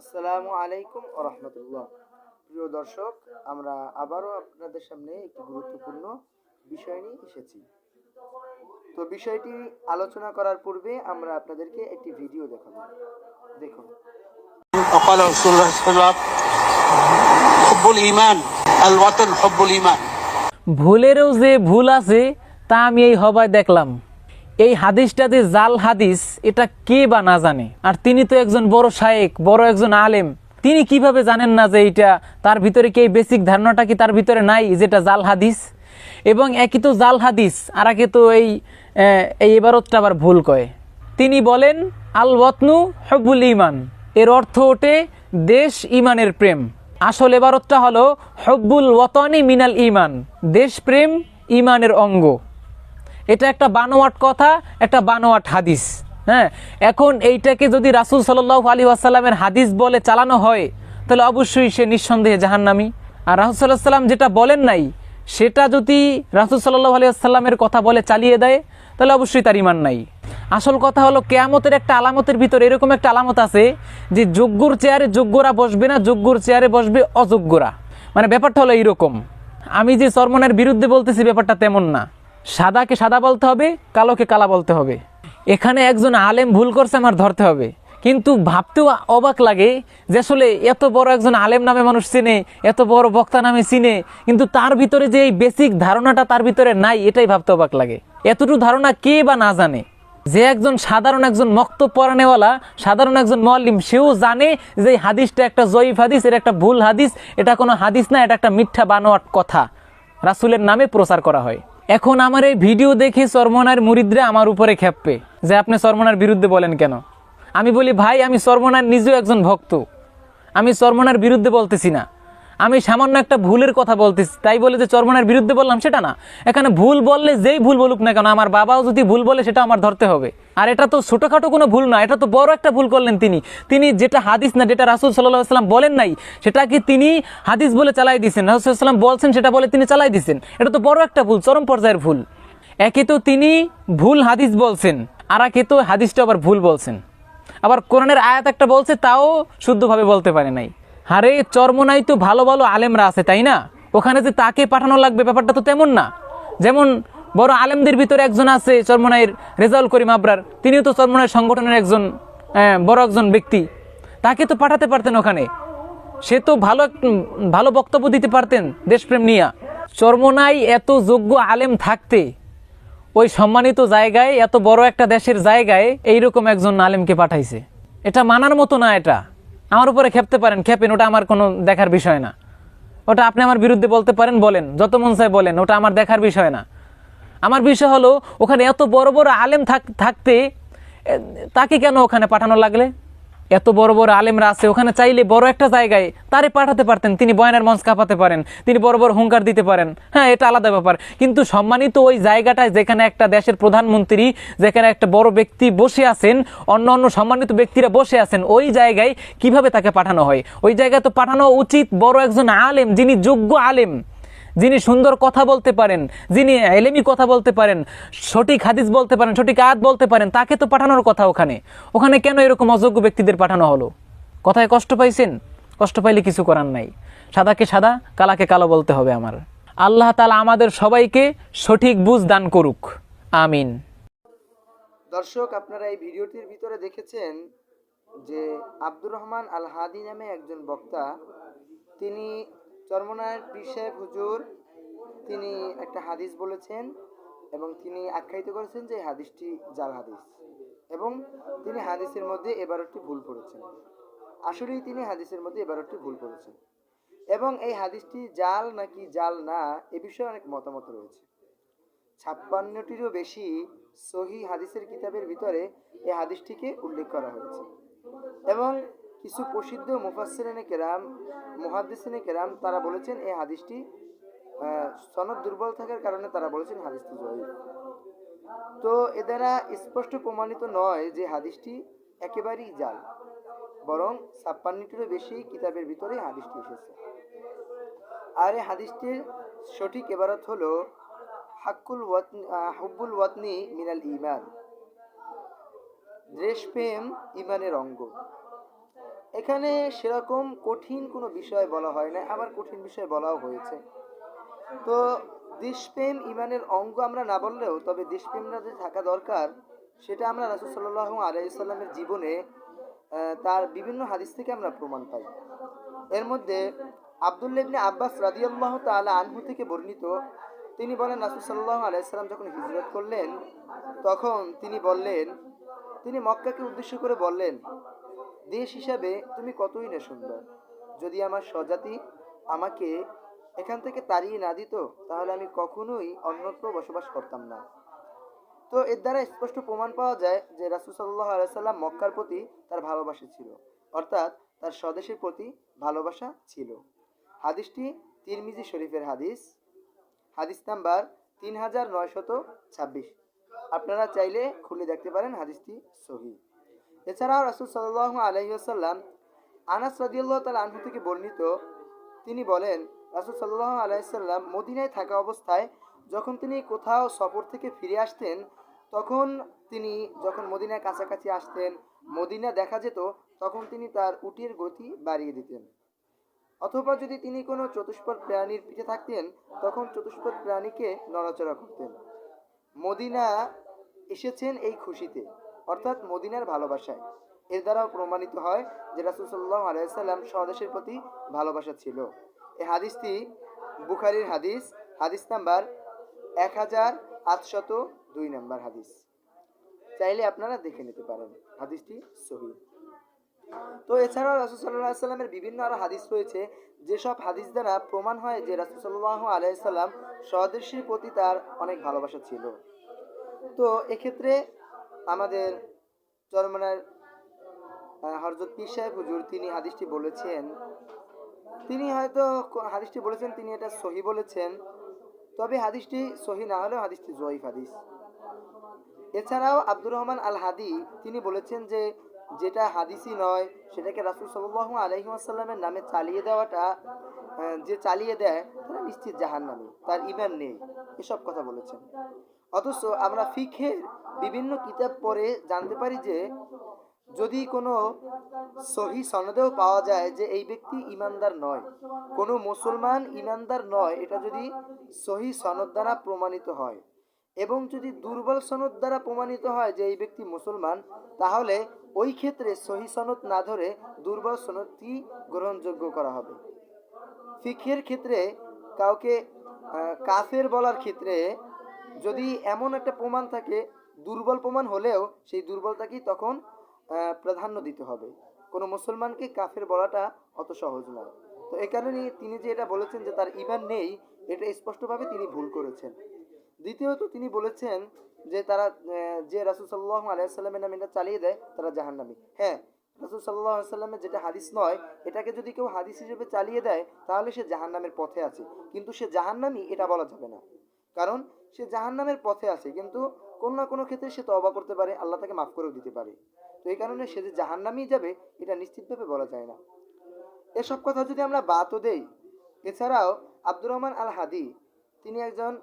আসসালামু আলাইকুম ও রহমতুল্লাহ প্রিয় দর্শক আমরা আবারও আপনাদের সামনে একটি গুরুত্বপূর্ণ বিষয় নিয়ে এসেছি তো বিষয়টি আলোচনা করার পূর্বে আমরা আপনাদেরকে একটি ভিডিও দেখাবো দেখুন وقال رسول الله صلى الله عليه وسلم حب الإيمان الوطن حب الإيمان ভুলেরও যে ভুল আছে তা আমি এই হবায় দেখলাম এই হাদিসটা যে জাল হাদিস, এটা কে বা না জানে? আর তিনি তো একজন বড় শায়েক, বড় একজন আলেম। তিনি কীভাবে জানেন না যে এইটা? তার ভিতরে কি এই বেসিক ধারণাটা কি তার ভিতরে নাই যেটা জাল হাদিস? এবং একই তো জাল হাদিস, আর একে তো এই এই এবারতটা আবার ভুল কয়। তিনি বলেন আল ওয়াতনু হব্বুল ইমান এর অর্থ ওঠে, দেশ ইমানের প্রেম। আসল এবারতটা হলো, হব্বুল ওয়াতনি মিনাল ইমান দেশপ্রেম ইমানের অঙ্গ। এটা একটা বানোয়াট কথা, একটা বানোয়াট হাদিস হ্যাঁ? এখন এইটাকে যদি রাসুল সাল্লাহ আলী আসাল্লামের হাদিস বলে চালানো হয়, তাহলে অবশ্যই সে নিঃসন্দেহে জাহান্নামি। আর রাসুল সাল্লাহ সাল্লাম যেটা বলেন নাই, সেটা যদি রাসুল সাল্লাহ আলী আসাল্লামের কথা বলে চালিয়ে দেয়, তাহলে অবশ্যই তার ইমান নাই। আসল কথা হলো, কেয়ামতের একটা আলামতের ভিতরে এরকম একটা আলামত আছে যে যোগ্যর চেয়ারে যোগ্যরা বসবে না যোগ্যর চেয়ারে বসবে অযোগ্যরা মানে ব্যাপারটা হলো এইরকম। আমি যে সরমনের বিরুদ্ধে বলতেছি, ব্যাপারটা তেমন না। সাদাকে সাদা বলতে হবে, কালোকে কালা বলতে হবে। এখানে একজন আলেম ভুল করছে আমার ধরতে হবে। কিন্তু ভাবতেও অবাক লাগে যে আসলে এত বড় একজন আলেম নামে মানুষ চিনে, এত বড় বক্তা নামে চিনে, কিন্তু তার ভিতরে যে এই বেসিক ধারণাটা তার ভিতরে নাই, এটাই ভাবতে অবাক লাগে। এতটুকু ধারণা কে বা না জানে? যে একজন সাধারণ একজন মক্ত পড়ানেওয়ালা, সাধারণ একজন মল্লিম সেও জানে যে হাদিসটা একটা জয়ীফ হাদিস, এটা একটা ভুল হাদিস, এটা কোনো হাদিস না, এটা একটা মিথ্যা বানোয়াট কথা। রাসুলের নামে প্রচার করা হয়। এখন আমার এই ভিডিও দেখে সরমনার মুরিদরা আমার উপরে খেপবে যে আপনি সরমনার বিরুদ্ধে বলেন কেন? আমি বলি, ভাই, আমি সর্বনার নিজেও একজন ভক্ত। আমি সর্বনার বিরুদ্ধে বলতেছি না। আমি সামান্য একটা ভুলের কথা বলতেছি, তাই বলে যে চরমনার বিরুদ্ধে বললাম সেটা না। এখানে ভুল বললে যেই ভুল বলুক না কেন, আমার বাবাও যদি ভুল বলে সেটা আমার ধরতে হবে। আর এটা তো ছোটোখাটো কোনো ভুল না, এটা তো বড় একটা ভুল করলেন তিনি। তিনি যেটা হাদিস না, যেটা রাসুল সাল্লাহ সাল্লাম বলেন নাই, সেটা কি তিনি হাদিস বলে চালাই দিয়েছেন রাসুল সাল্লাম বলছেন সেটা বলে তিনি চালাই দিয়েছেন এটা তো বড় একটা ভুল, চরম পর্যায়ের ভুল। একে তো তিনি ভুল হাদিস বলছেন, আর একে তো হাদিসটা আবার ভুল বলছেন। আবার কোরআনের আয়াত একটা বলছে, তাও শুদ্ধভাবে বলতে পারে নাই। আরে, চর্মনাই তো ভালো ভালো আলেমরা আছে, তাই না? ওখানে যে তাকে পাঠানো লাগবে ব্যাপারটা তো তেমন না। যেমন বড় আলেমদের ভিতরে একজন আছে, চর্মনাইয়ের রেজাউল করিম আবরার। তিনিও তো চর্মনাইয়ের সংগঠনের একজন বড় একজন ব্যক্তি। তাকে তো পাঠাতে পারতেন ওখানে। সে তো ভালো ভালো বক্তব্য দিতে পারতেন দেশপ্রেম নিয়া। চর্মনাই এত যোগ্য আলেম থাকতে, ওই সম্মানিত জায়গায়, এত বড় একটা দেশের জায়গায়, এইরকম একজন আলেমকে পাঠাইছে। এটা মানার মতো না এটা। আমার উপরে খেপতে পারেন, খেপেন, ওটা আমার কোনো দেখার বিষয় না। ওটা আপনি আমার বিরুদ্ধে বলতে পারেন, বলেন। যত মন চায় বলেন, ওটা আমার দেখার বিষয় না। আমার বিষয় হলো, ওখানে এত বড় বড় আলেম থাক- থাকতে তাকে কেন ওখানে পাঠানো লাগলে? এত বড় বড় আলেমরা আছে, ওখানে চাইলে বড় একটা জায়গায় তারে পাঠাতে পারতেন, তিনি বয়ানের মঞ্চ কাঁপাতে পারেন, তিনি বড় বড় হুঙ্কার দিতে পারেন। হ্যাঁ এটা আলাদা ব্যাপার। কিন্তু সম্মানিত ওই জায়গাটায় যেখানে একটা দেশের প্রধানমন্ত্রী, যেখানে একটা বড় ব্যক্তি বসে আছেন, অন্য অন্য সম্মানিত ব্যক্তিরা বসে আছেন, ওই জায়গায় কীভাবে তাকে পাঠানো হয়? ওই জায়গায় তো পাঠানো উচিত বড় একজন আলেম, যিনি যোগ্য আলেম। যিনি সুন্দর কথা বলতে পারেন, যিনি এলেমি কথা বলতে পারেন, সঠিক হাদিস বলতে পারেন, সঠিক আয়াত বলতে পারেন, তাকে তো পাঠানোর কথা ওখানে। ওখানে কেন এরকম অযোগ্য ব্যক্তিদের পাঠানো হলো? কথায় কষ্ট পাইছেন? কষ্ট পাইলে কিছু করার নাই। সাদাকে সাদা, কালাকে কালো বলতে হবে আমার। আল্লাহ তালা আমাদের সবাইকে সঠিক বুঝ দান করুক। আমিন। দর্শক, আপনারা এই ভিডিওটির ভিতরে দেখেছেন যে আব্দুর রহমান আল হাদি নামে একজন বক্তা, তিনি চরমনায়ের পীর হুজুর তিনি একটা হাদিস বলেছেন এবং তিনি আখ্যায়িত করেছেন যে হাদিসটি জাল হাদিস এবং তিনি হাদিসের মধ্যে এবারটি ভুল করেছেন আসলেই তিনি হাদিসের মধ্যে এবারটি ভুল করেছেন এবং এই হাদিসটি জাল নাকি জাল না, এ বিষয়ে অনেক মতামত রয়েছে। ছাপ্পান্নটিরও বেশি সহি হাদিসের কিতাবের ভিতরে এই হাদিসটিকে উল্লেখ করা হয়েছে। এবং কিছু প্রসিদ্ধ মুফাসসিরিনে কেরাম, মুহাদ্দিসিনে কেরাম, তারা বলেছেন এই হাদিসটি সনদ দুর্বল থাকার কারণে তারা বলেছেন হাদিসটি জয়ীফ। তো এ দ্বারা স্পষ্ট প্রমাণিত নয় যে হাদিসটি একেবারেই জাল, বরং ছাপ্পান্নটিরও বেশি কিতাবের ভিতরে হাদিসটি এসেছে। আর এই হাদিসটির সঠিক এবারত হলো, হাক্কুল ওয়াতনি হুব্বুল ওয়াতনি মিনাল ইমান, দেশপ্রেম ইমানের অঙ্গ। এখানে সেরকম কঠিন কোনো বিষয় বলা হয় না, আবার কঠিন বিষয় বলাও হয়েছে। তো দেশপ্রেম ইমানের অঙ্গ আমরা না বললেও, তবে দেশপ্রেমটা যে থাকা দরকার, সেটা আমরা রাসুল সাল্লাহ আলাইসাল্লামের জীবনে তার বিভিন্ন হাদিস থেকে আমরা প্রমাণ পাই। এর মধ্যে আবদুল্লাহ ইবনে আব্বাস রাদিয়াল্লাহু তাআলা আনহু থেকে বর্ণিত, তিনি বলেন, রাসূল সাল্লাল্লাহু আলাইহি সাল্লাম যখন হিজরত করলেন, তখন তিনি বললেন, তিনি মক্কাকে উদ্দেশ্য করে বললেন দেশ হিসাবে তুমি কতই না সুন্দর। যদি আমার স্বজাতি আমাকে এখান থেকে তাড়িয়ে না দিত, তাহলে আমি কখনোই অন্যত্র বসবাস করতাম না। তো এর দ্বারা স্পষ্ট প্রমাণ পাওয়া যায় যে রাসুল সাল্লাহ আলাইসাল্লাম মক্কার প্রতি তার ভালোবাসা ছিল। অর্থাৎ তার স্বদেশের প্রতি ভালোবাসা ছিল। হাদিসটি তিরমিজি শরীফের হাদিস। হাদিস নাম্বার তিন হাজার নয়শত ছাব্বিশ। আপনারা চাইলে খুলে দেখতে পারেন হাদিসটি সহি। এছাড়াও রাসুল সাল্লাহ আলহিহাসাল্লাম আনাস রাদিয়াল্লাহ তাল আনহু থেকে বর্ণিত, তিনি বলেন, রাসুল সাল্লাহ আলাইসাল্লাম মদিনায় থাকা অবস্থায় যখন তিনি কোথাও সফর থেকে ফিরে আসতেন, তখন তিনি যখন মদিনার কাছাকাছি আসতেন, মদিনা দেখা যেত, তখন তিনি তার উটির গতি বাড়িয়ে দিতেন। অথবা যদি তিনি কোনো চতুষ্পদ প্রাণীর পিঠে থাকতেন, তখন চতুষ্পদ প্রাণীকে নড়াচড়া করতেন। মদিনা এসেছেন এই খুশিতে। অর্থাৎ মদিনার ভালোবাসায়। এর দ্বারাও প্রমাণিত হয় যে রাসুল সাল্লাহ আলাইসাল্লাম স্বদেশের প্রতি ভালোবাসা ছিল। এই হাদিসটি বুখারির হাদিস হাদিস নাম্বার এক হাজার আটশত দুই নম্বর হাদিস। চাইলে আপনারা দেখে নিতে পারেন, হাদিসটি সহি। তো এছাড়াও রাসুল সাল্লাহ সাল্লামের বিভিন্ন আরও হাদিস রয়েছে, যেসব হাদিস দ্বারা প্রমাণ হয় যে রাসুল সাল্লাহ আলাইসাল্লাম স্বদেশীর প্রতি তার অনেক ভালোবাসা ছিল। তো এক্ষেত্রে আমাদের চরমনার হরজত পীর সাহেব হুজুর, তিনি হাদিসটি বলেছেন। তিনি হয়তো হাদিসটি বলেছেন, তিনি এটা সহি বলেছেন। তবে হাদিসটি সহি না হলেও হাদিসটি জয়ীফ হাদিস। এছাড়াও আব্দুর রহমান আল হাদি তিনি বলেছেন যে, যেটা হাদিসই নয়, সেটাকে রাসুল সাল্লাহ আলহিমাসাল্লামের নামে চালিয়ে দেওয়াটা যে চালিয়ে দেয়, তারা নিশ্চিত জাহান্নামী, তার ইমান নেই, এসব কথা বলেছেন। অথচ আমরা ফিখের বিভিন্ন কিতাব পড়ে জানতে পারি যে, যদি কোনো সহি সনদেও পাওয়া যায় যে এই ব্যক্তি ইমানদার নয়, কোনো মুসলমান ইমানদার নয়, এটা যদি সহি সনদ দ্বারা প্রমাণিত হয় এবং যদি দুর্বল সনদ দ্বারা প্রমাণিত হয় যে এই ব্যক্তি মুসলমান, তাহলে ওই ক্ষেত্রে সহি সনদ না ধরে দুর্বল সনদটি গ্রহণযোগ্য করা হবে। ফিখের ক্ষেত্রে কাউকে কাফের বলার ক্ষেত্রে যদি এমন একটা প্রমাণ থাকে, দুর্বল প্রমাণ হলেও সেই দুর্বলতাকেই তখন প্রাধান্য দিতে হবে। কোনো মুসলমানকে কাফের বলাটা অত সহজ নয় তো এই কারণে তিনি যে এটা বলেছেন যে তার ইমান নেই, এটা স্পষ্টভাবে তিনি ভুল করেছেন। দ্বিতীয়ত তিনি বলেছেন যে তারা যে রাসুল সাল্লাহ আলাইসাল্লামের নামে এটা চালিয়ে দেয়, তারা জাহান্নামী। হ্যাঁ রাসুল সাল্লাহ সাল্লামের যেটা হাদিস নয়, এটাকে যদি কেউ হাদিস হিসেবে চালিয়ে দেয়, তাহলে সে জাহান্নামের পথে আছে। কিন্তু সে জাহান্নামী এটা বলা যাবে না। কারণ সে জাহান্নামের পথে আছে, কিন্তু কোনো না কোনো ক্ষেত্রে সে তবা করতে পারে, আল্লাহ তাকে মাফ করেও দিতে পারে। তো এই কারণে সে যে জাহান্নামেই যাবে, এটা নিশ্চিতভাবে বলা যায় না। এসব কথা যদি আমরা বাতও দেই, এছাড়াও আব্দুর রহমান আল হাদি তিনি একজন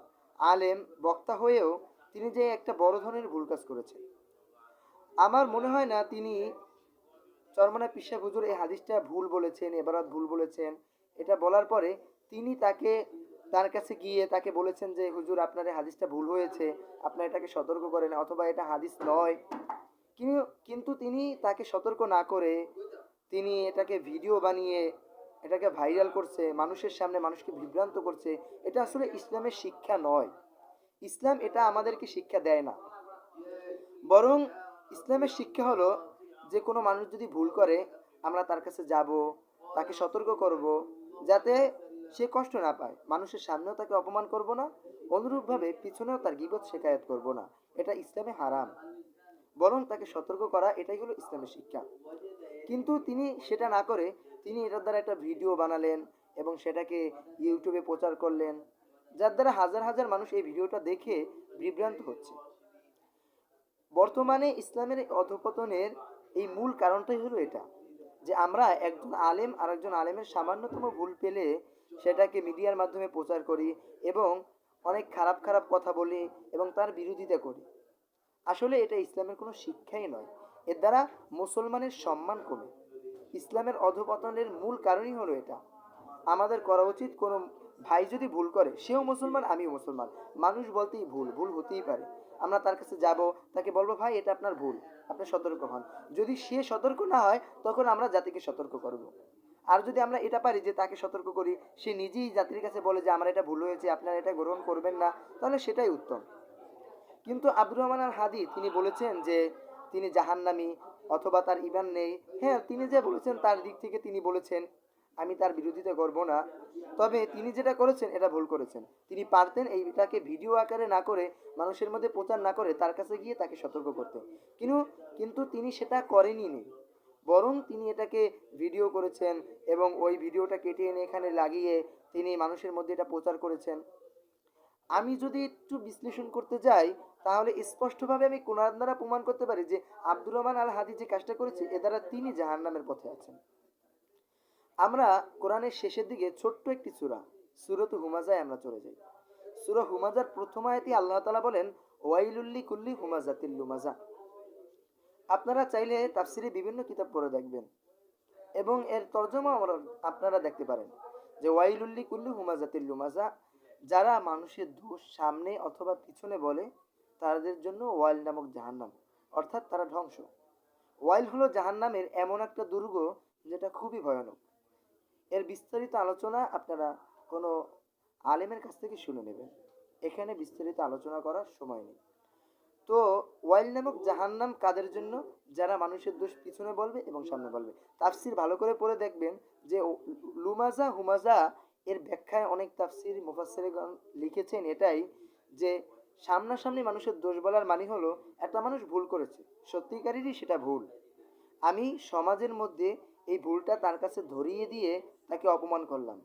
আলেম, বক্তা হয়েও তিনি যে একটা বড় ধরনের ভুল কাজ করেছেন। আমার মনে হয় না তিনি চরমনা পিসা হুজুর এই হাদিসটা ভুল বলেছেন, এবারত ভুল বলেছেন। এটা বলার পরে তিনি তাকে তার কাছে গিয়ে তাকে বলেছেন যে, হুজুর, আপনার এই হাদিসটা ভুল হয়েছে। আপনার এটাকে সতর্ক করেন, অথবা এটা হাদিস নয়। কিন্তু কিন্তু তিনি তাকে সতর্ক না করে তিনি এটাকে ভিডিও বানিয়ে, এটাকে ভাইরাল করছে, মানুষের সামনে মানুষকে বিভ্রান্ত করছে। এটা আসলে ইসলামের শিক্ষা নয়। ইসলাম এটা আমাদেরকে শিক্ষা দেয় না। বরং ইসলামের শিক্ষা হলো যে, কোনো মানুষ যদি ভুল করে, আমরা তার কাছে যাব, তাকে সতর্ক করব, যাতে সে কষ্ট না পায়। মানুষের সামনেও তাকে অপমান করব না, অনুরূপভাবে পিছনেও তার গিবত শেখায়ত করব না। এটা ইসলামে হারাম। বরং তাকে সতর্ক করা, এটাই হলো ইসলামের শিক্ষা। কিন্তু তিনি সেটা না করে, তিনি এটার দ্বারা একটা ভিডিও বানালেন এবং সেটাকে ইউটিউবে প্রচার করলেন, যার দ্বারা হাজার হাজার মানুষ এই ভিডিওটা দেখে বিভ্রান্ত হচ্ছে। বর্তমানে ইসলামের অধপতনের এই মূল কারণটাই হলো এটা, যে আমরা একজন আলেম আর একজন আলেমের সামান্যতম ভুল পেলে সেটাকে মিডিয়ার মাধ্যমে প্রচার করি এবং অনেক খারাপ খারাপ কথা বলি এবং তার বিরোধিতা করি। আসলে এটা ইসলামের কোনো শিক্ষাই নয়। এর দ্বারা মুসলমানের সম্মান কমে। ইসলামের অধপতনের মূল কারণই হলো এটা। আমাদের করা উচিত কোনো ভাই যদি ভুল করে, সেও মুসলমান, আমিও মুসলমান। মানুষ বলতেই ভুল ভুল হতেই পারে। আমরা তার কাছে যাব, তাকে বলব, ভাই, এটা আপনার ভুল, আপনি সতর্ক হন। যদি সে সতর্ক না হয়, তখন আমরা জাতিকে সতর্ক করব। আর যদি আমরা এটা পারি যে তাকে সতর্ক করি, সে নিজেই জাতির কাছে বলে যে, আমার এটা ভুল হয়েছে, আপনারা এটা গ্রহণ করবেন না, তাহলে সেটাই উত্তম। কিন্তু আব্দুর রহমান আল হাদি তিনি বলেছেন যে, তিনি জাহান্নামি অথবা তার ইমান নেই। হ্যাঁ তিনি যে বলেছেন তার দিক থেকে তিনি বলেছেন, আমি তার বিরোধিতা করব না। তবে তিনি যেটা করেছেন, এটা ভুল করেছেন। তিনি পারতেন এইটাকে ভিডিও আকারে না করে, মানুষের মধ্যে প্রচার না করে তার কাছে গিয়ে তাকে সতর্ক করতে। কিন্তু কিন্তু তিনি সেটা করেনি বরং তিনি এটাকে ভিডিও করেছেন এবং ওই ভিডিওটা কেটে এনে এখানে লাগিয়ে তিনি মানুষের মধ্যে এটা প্রচার করেছেন। আমি যদি একটু বিশ্লেষণ করতে যাই, তাহলে স্পষ্টভাবে আমি কোরআন দ্বারা প্রমাণ করতে পারি যে আব্দুর রহমান আল হাদি যে কাজটা করেছে, এ দ্বারা তিনি জাহান্নামের পথে আছেন। আমরা কোরআনের শেষের দিকে ছোট্ট একটি চূড়া সুরত হুমাজায় আমরা চলে যাই। সূরা হুমাজার প্রথম আয়াতে আল্লাহ তালা বলেন ওয়াইলুল্লি কুল্লি হুমাজাতিল লুমাজা। আপনারা চাইলে তাফসিরে বিভিন্ন কিতাব পড়ে দেখবেন। এবং এর তর্জমা আপনারা দেখতে পারেন। যে ওয়াইলুল্লি কুল্লি হুমাজাতিল লুমাজা, যারা মানুষের দোষ সামনে অথবা পিছনে বলে, তাদের জন্য ওয়াইল নামক জাহান্নাম, অর্থাৎ তারা ধ্বংস। ওয়াইল হলো জাহান্নামের এমন একটা দুর্গ যেটা খুবই ভয়ানক। এর বিস্তারিত আলোচনা আপনারা কোনো আলেমের কাছ থেকে শুনে নেবেন। এখানে বিস্তারিত আলোচনা করার সময় নেই। তো ওয়াইল নামক জাহান্নাম কাদের জন্য? যারা মানুষের দোষ পিছনে বলবে এবং সামনে বলবে। তাফসির ভালো করে পড়ে দেখবেন যে লুমাজা হুমাজা এর ব্যাখ্যায় অনেক তাফসির মুফাসসিরগণ লিখেছেন এটাই যে সামনাসামনি মানুষের দোষ বলার মানে হলো একটা মানুষ ভুল করেছে। সত্যিকারেরই সেটা ভুল। আমি সমাজের মধ্যে এই ভুলটা তার কাছে ধরিয়ে দিয়ে তাকে অপমান করলাম।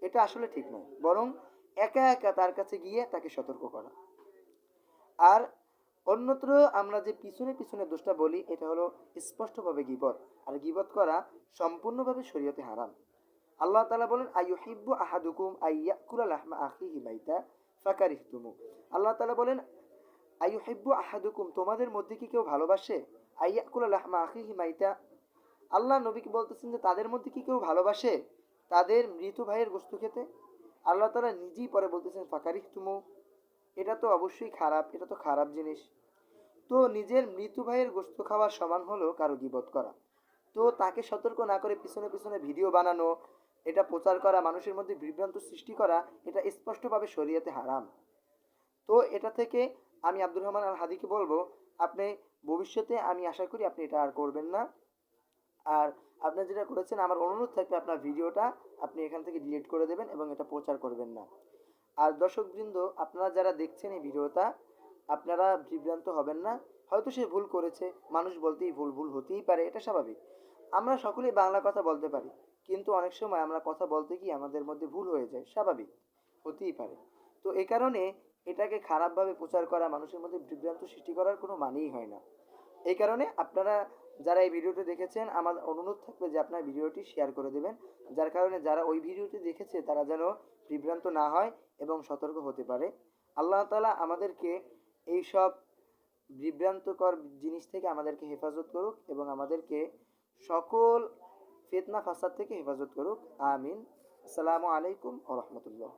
এটা আসলে ঠিক নয়। বরং একা একা তার কাছে গিয়ে তাকে সতর্ক করা। আর অন্যত্র আমরা যে পিছনে পিছনে দোষটা বলি, এটা হলো স্পষ্টভাবে গিবত। আর গিবত করা সম্পূর্ণভাবে শরীয়তে হারাম। আল্লাহ তালা বলেন, আইয়ুহিব্বু আহাদুকুম আইয়াকুলা লাহমা হিমাইতা মাইতা ফাকারিহতুমু। আল্লাহ তালা বলেন, আইয়ুহিব্বু আহাদুকুম, তোমাদের মধ্যে কি কেউ ভালোবাসে? আইয়াকুলা লাহমা আখিহি মাইতা। আল্লাহ নবীকে বলতেছেন যে, তাদের মধ্যে কি কেউ ভালোবাসে? তাদের মৃত ভাইয়ের গোস্ত খেতে? আল্লাহ তালা নিজেই পরে বলতেছেন, ফাকারিহতুমু। এটা তো অবশ্যই খারাপ, এটা তো খারাপ জিনিস। তো নিজের মৃত ভাইয়ের গোস্ত খাওয়ার সমান হলো কারও গিবত করা। তো তাকে সতর্ক না করে পিছনে পিছনে ভিডিও বানানো, এটা প্রচার করা, মানুষের মধ্যে বিভ্রান্ত সৃষ্টি করা, এটা স্পষ্টভাবে শরীয়তে হারাম। তো এটা থেকে আমি আব্দুর রহমান আল হাদিকে বলব, আপনি ভবিষ্যতে আমি আশা করি আপনি এটা আর করবেন না। আর আপনি যেটা করেছেন, আমার অনুরোধ থাকবে আপনার ভিডিওটা আপনি এখান থেকে ডিলিট করে দেবেন এবং এটা প্রচার করবেন না। আর দর্শকবৃন্দ, আপনারা যারা দেখছেন এই ভিডিওটা, আপনারা বিভ্রান্ত হবেন না। হয়তো সে ভুল করেছে, মানুষ বলতেই ভুল ভুল হতেই পারে, এটা স্বাভাবিক। আমরা সকলেই বাংলা কথা বলতে পারি, কিন্তু অনেক সময় আমরা কথা বলতে গিয়ে আমাদের মধ্যে ভুল হয়ে যায়, স্বাভাবিক, হতেই পারে। তো এই কারণে এটাকে খারাপভাবে প্রচার করা, মানুষের মধ্যে বিভ্রান্ত সৃষ্টি করার কোনো মানেই হয় না। এই কারণে আপনারা যারা এই ভিডিওটি দেখেছেন, আমার অনুরোধ থাকবে যে আপনার ভিডিওটি শেয়ার করে দেবেন। যার কারণে যারা ওই ভিডিওটি দেখেছে, তারা যেন বিভ্রান্ত না হয় এবং সতর্ক হতে পারে। আল্লাহ তাআলা আমাদেরকে এই সব বিভ্রান্তকর জিনিস থেকে আমাদেরকে হেফাজত করুক এবং আমাদেরকে সকল ফেতনা ফাসাদ থেকে হেফাজত করুক। আমিন। আসসালামু আলাইকুম ও রহমতুল্লাহ।